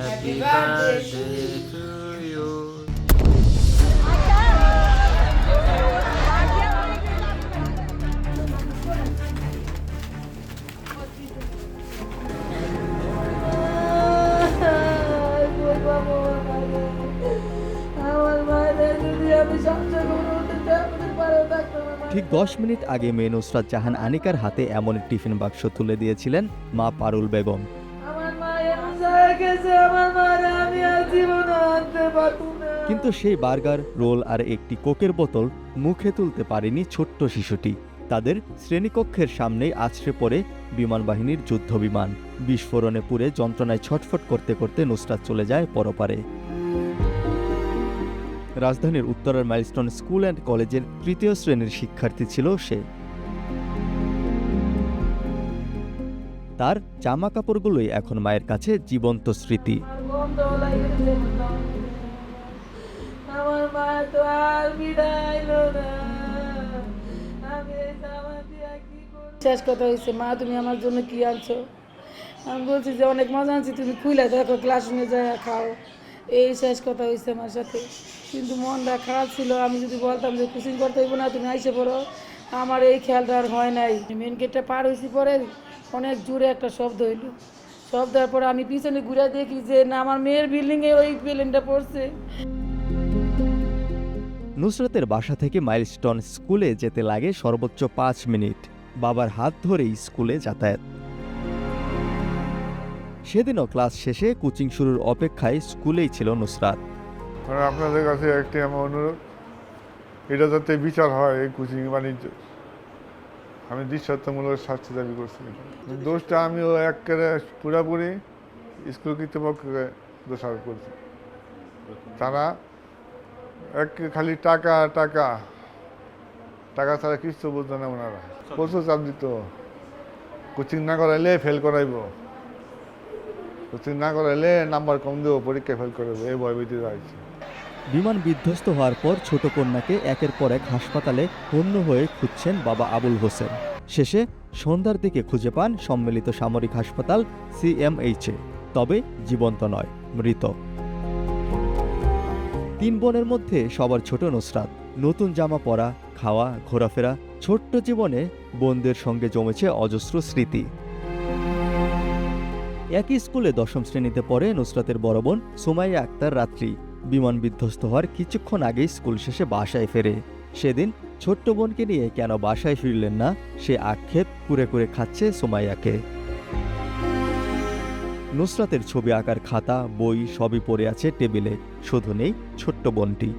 Happy birthday to you. ঠিক দশ minute আগে মেয়ে নুসরাত জাহান আনিকার হাতে এমন টিফিন বাক্স তুলে দিয়েছিলেন মা পারুল বেগম কিন্তু সেই বার্গার, রোল আর একটি কোকের বোতল মুখে তুলতে পারেনি ছোট্ট শিশুটি। তাদের শ্রেণীকক্ষের সামনেই আছড়ে পড়ে বিমান বাহিনীর যুদ্ধ বিমান বিস্ফোরণে পুড়ে যন্ত্রণায় ছটফট করতে করতে নুসরাত চলে যায় পরপারে। রাজধানীর উত্তরের মাইলস্টোন স্কুল অ্যান্ড কলেজের তৃতীয় শ্রেণির শিক্ষার্থী ছিল সে। তার জামা কাপড়গুলোই এখন মায়ের কাছে জীবন্ত স্মৃতি। শেষ কথা হয়েছে মা, তুমি আমার জন্য কি আনছো? আমি বলছি যে, অনেক মজা আনছি, তুমি খুলে দেখো, ক্লাস রুমে যায় খাও। এই শেষ কথা হয়েছে আমার সাথে। কিন্তু মনটা খারাপ ছিল, আমি যদি বলতাম যে, কুচিং করতে হইব না, তুমি আইসে পড়ো। আমার এই খেয়ালটা আর হয় নাই। মেন গেটটা পার হয়েছি পরে অনেক জোরে একটা শব্দ হইল। শব্দ হওয়ার পরে আমি পিছনে ঘুরে দেখি যে না আমার মেয়ের বিল্ডিংয়ে ওই বিল্ডিংটা পড়ছে। নুসরতের বাসা থেকে মাইলস্টোন স্কুলে যেতে লাগে সর্বোচ্চ পাঁচ মিনিট। বাবার হাত ধরেই স্কুলে যাতায়াত। সেদিনও ক্লাস শেষে কোচিং শুরুর অপেক্ষায় স্কুলেই ছিল নুসরাত। আপনাদের কাছে একটি আমার অনুরোধ এটা যাতে বিচার হয় এই কোচিং বাণিজ্য আমি দৃশ্যত্বমূলক শাস্তি দাবি করছি দোষটা আমি আমিও একেবারে পুরাপুরি স্কুল কর্তৃপক্ষকে দোষারোপ করছি। তারা এক খালি টাকা টাকা টাকা ছাড়া কিছু বুঝতো না ওনারা। প্রচুর চাপ দিত। কোচিং না করাইলে ফেল করাইব। কোচিং না করাইলে নাম্বার কম দেবো, পরীক্ষায় ফেল করাইবো, এই ভয় ভয়ভীতি রয়েছে। বিমান বিধ্বস্ত হওয়ার পর ছোট কন্যাকে একের পর এক হাসপাতালে হন্য হয়ে খুঁজছেন বাবা আবুল হোসেন। শেষে সন্ধ্যার দিকে খুঁজে পান সম্মিলিত সামরিক হাসপাতাল সিএমএইচে তবে জীবন্ত নয়, মৃত। তিন বোনের মধ্যে সবার ছোট নুসরাত। নতুন জামা পরা, খাওয়া, ঘোরাফেরা, ছোট্ট জীবনে বোনদের সঙ্গে জমেছে অজস্র স্মৃতি। একই স্কুলে দশম শ্রেণীতে পড়ে নুসরাতের বড় বোন সুমাইয়া আক্তার রাত্রি। বিমান বিধ্বস্ত হওয়ার কিছুক্ষণ আগেই স্কুল শেষে বাসায় ফেরে। সেদিন ছোট্ট বোনকে নিয়ে কেন বাসায় ফিরলেন না, সে আক্ষেপ কুরে কুরে খাচ্ছে সোমাইয়াকে। নুসরাতের ছবি আঁকার খাতা, বই সবই পড়ে আছে টেবিলে। শুধু নেই, ছোট্ট বোনটি।